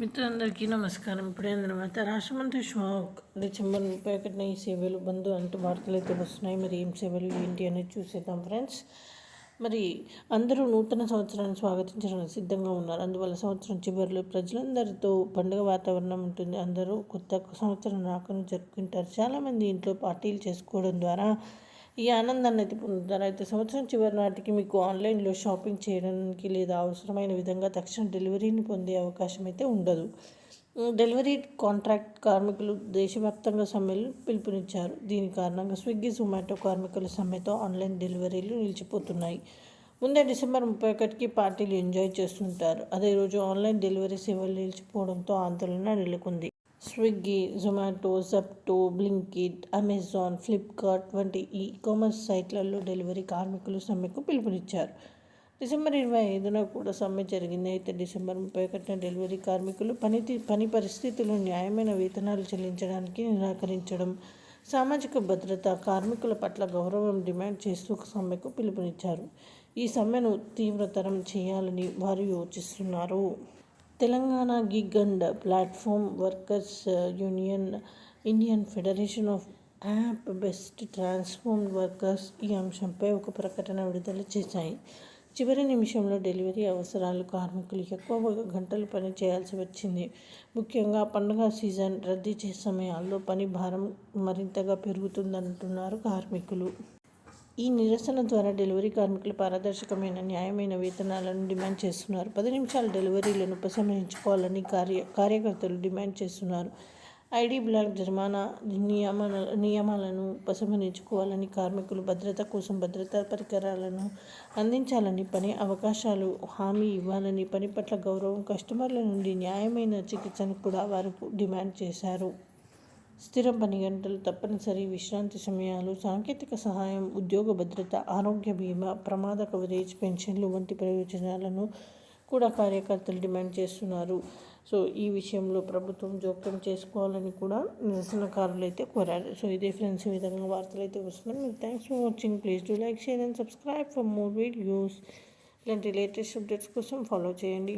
మిత్రులందరికీ నమస్కారం. ఇప్పుడే తర్వాత రాష్ట్రమంత్రి షాక్. డిసెంబర్ ముప్పై ఒకటిన ఈ సేవలు బంద్ అంటూ వార్తలు అయితే వస్తున్నాయి. మరి ఏం సేవలు ఏంటి అనేది చూసేద్దాం ఫ్రెండ్స్. మరి అందరూ నూతన సంవత్సరాన్ని స్వాగతించడానికి సిద్ధంగా ఉన్నారు. అందువల్ల సంవత్సరం చివరిలో ప్రజలందరితో పండుగ వాతావరణం ఉంటుంది. అందరూ కొత్త సంవత్సరం రాకను జరుపుకుంటారు. చాలామంది ఇంట్లో పార్టీలు చేసుకోవడం ద్వారా ఈ ఆనందాన్ని అయితే పొందుతారు. అయితే సంవత్సరం చివరి నాటికి మీకు ఆన్లైన్లో షాపింగ్ చేయడానికి లేదా అవసరమైన విధంగా తక్షణ డెలివరీని పొందే అవకాశం అయితే ఉండదు. డెలివరీ కాంట్రాక్ట్ కార్మికులు దేశవ్యాప్తంగా సమ్మెలు పిలుపునిచ్చారు. దీని కారణంగా స్విగ్గీ జొమాటో కార్మికుల సమ్మెతో ఆన్లైన్ డెలివరీలు నిలిచిపోతున్నాయి. ముందే డిసెంబర్ ముప్పై ఒకటికి పార్టీలు ఎంజాయ్ చేస్తుంటారు. అదే రోజు ఆన్లైన్ డెలివరీ సేవలు నిలిచిపోవడంతో ఆందోళన నెలకొంది. స్విగ్గీ జొమాటో జప్టో బ్లింకిట్ అమెజాన్ ఫ్లిప్కార్ట్ వంటి ఈ కామర్స్ సైట్లలో డెలివరీ కార్మికులు సమ్మెకు పిలుపునిచ్చారు. డిసెంబర్ ఇరవై ఐదున కూడా సమ్మె జరిగింది. అయితే డిసెంబర్ ముప్పై ఒకటిన డెలివరీ కార్మికులు పని పని పరిస్థితులు న్యాయమైన వేతనాలు చెల్లించడానికి నిరాకరించడం సామాజిక భద్రత కార్మికుల పట్ల గౌరవం డిమాండ్ చేస్తూ సమ్మెకు పిలుపునిచ్చారు. ఈ సమ్మెను తీవ్రతరం చేయాలని వారు యోచిస్తున్నారు. Telangana gig and platform workers union Indian federation of app based transport workers ఈ అంశంపై ఒక ప్రకటన విడుదల చేశాయి. చివరి నిమిషంలో డెలివరీ అవసరాలు కార్మికులు ఎక్కువ గంటలు పని చేయాల్సి వచ్చింది. ముఖ్యంగా పండుగ సీజన్ రద్దీ చేసే సమయాల్లో పని భారం మరింతగా పెరుగుతుందంటున్నారు కార్మికులు. ఈ నిరసన ద్వారా డెలివరీ కార్మికులు పారదర్శకమైన న్యాయమైన వేతనాలను డిమాండ్ చేస్తున్నారు. పది నిమిషాల డెలివరీలను ఉపసంహరించుకోవాలని కార్య కార్యకర్తలు డిమాండ్ చేస్తున్నారు. ఐడి బ్లాక్ జరిమానా నియమాల నియమాలను ఉపసంహరించుకోవాలని కార్మికులు భద్రత కోసం భద్రతా పరికరాలను అందించాలని పని అవకాశాలు హామీ ఇవ్వాలని పని పట్ల గౌరవం కస్టమర్ల నుండి న్యాయమైన చికిత్సను కూడా వారు డిమాండ్ చేశారు. స్థిర పని గంటలు తప్పనిసరి విశ్రాంతి సమయాలు సాంకేతిక సహాయం ఉద్యోగ భద్రత ఆరోగ్య బీమా ప్రమాద కవరేజ్ పెన్షన్లు వంటి ప్రయోజనాలను కూడా కార్యకర్తలు డిమాండ్ చేస్తున్నారు. సో ఈ విషయంలో ప్రభుత్వం జోక్యం చేసుకోవాలని కూడా నిరసనకారులు అయితే కోరారు. సో ఇదే ఫ్రెండ్స్ ఈ విధంగా వార్తలు అయితే వస్తున్నాయి. మీకు thanks for watching please do like share and subscribe for more videos ఇలాంటి లేటెస్ట్ అప్డేట్స్ కోసం ఫాలో చేయండి.